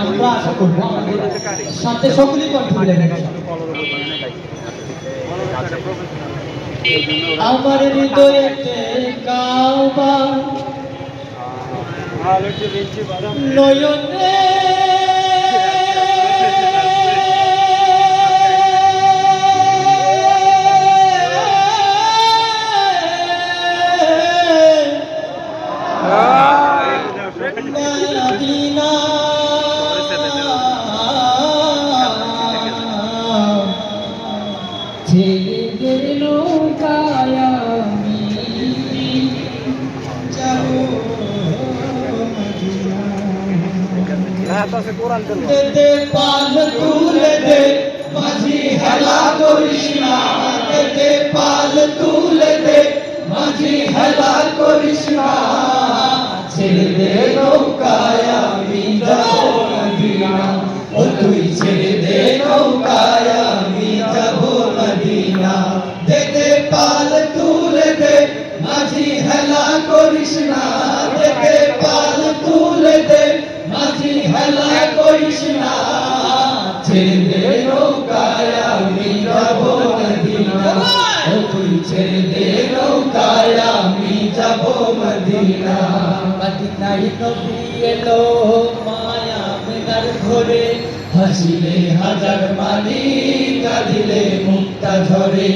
আমরা আশা করব আমাদের সাথে সকলেই কণ্ঠ মিলে আমার হৃদয়েতে কাবা নয়নে দেতে পাল তুলে দে মাঝি হেলা করিস না দেতে পাল তুলে দে মাঝি হেলা করিস না ছেড়ে দে নৌকায় ও ছেড়ে দে নৌকায় আমি যাব মদিনা মদিনায় নবী এলো মায়া মেনার ঘরে হাসিলে হাজার মানি কাঁদিলে মুক্তা ঝরে।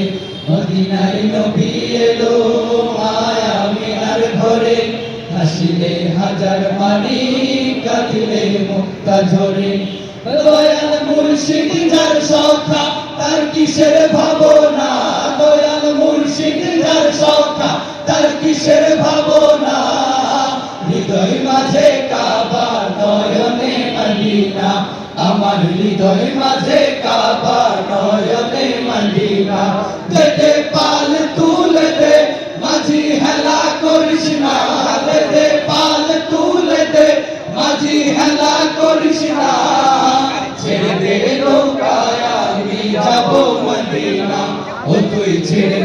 মদিনায় নবী এলো মায়া মেনার ঘরে হাসিলে হাজার মানি কাঁদিলে মুক্তা ঝরে। দয়াল মুর্শিদ যার সখা ভাবনা, হৃদয় মাঝে কাবা নয়নে মদিনা। আমার হৃদয় মাঝে কাবা নয়নে মদিনা। দেতে পাল তুলে দে, মাঝি হেলা করিস না। দেতে পাল তুলে দে, মাঝি হেলা করিস না। ছেড়ে দে নৌকায়, আমি যাব মদিনা। ও তুই ছেড়ে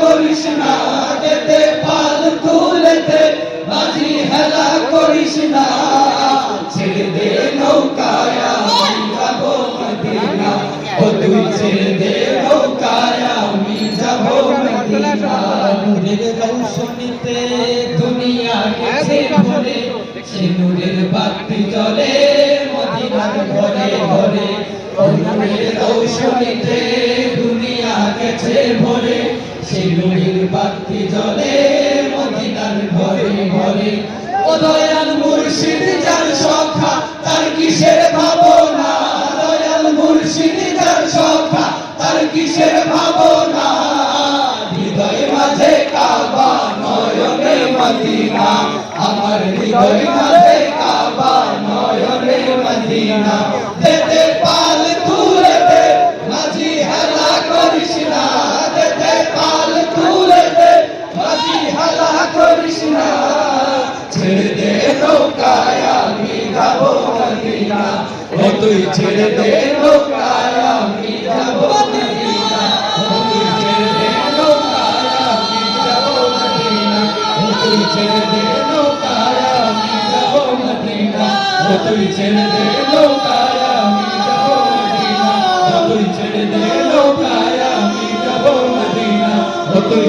করিস না দেতে পাল তুলে দে মাঝি হেলা করিস না। দে নৌকায়, আমি দে নৌকায়, আমি যাব মদিনা। নূরের রৌশনীতে দুনিয়া জ্বলে মদিনার ঘরে ঘরে। রৌশনীতে গেছে ভরে সেই নূরের বাতি জলে মদিনার ঘরে ঘরে। ও মাঝি করিস না ছেড়ে দে নৌকায় আমি যাব মদিনা ও তুই ছেড়ে দে নৌকায় আমি যাব ছেড়ে দে নৌকায় আমি যাব মদিনা ও তুই ছেড়ে দে নৌকায় আমি যাব মদিনা ও তুই ছেড়ে দে নৌকায় আমি যাব মদিনা ও তুই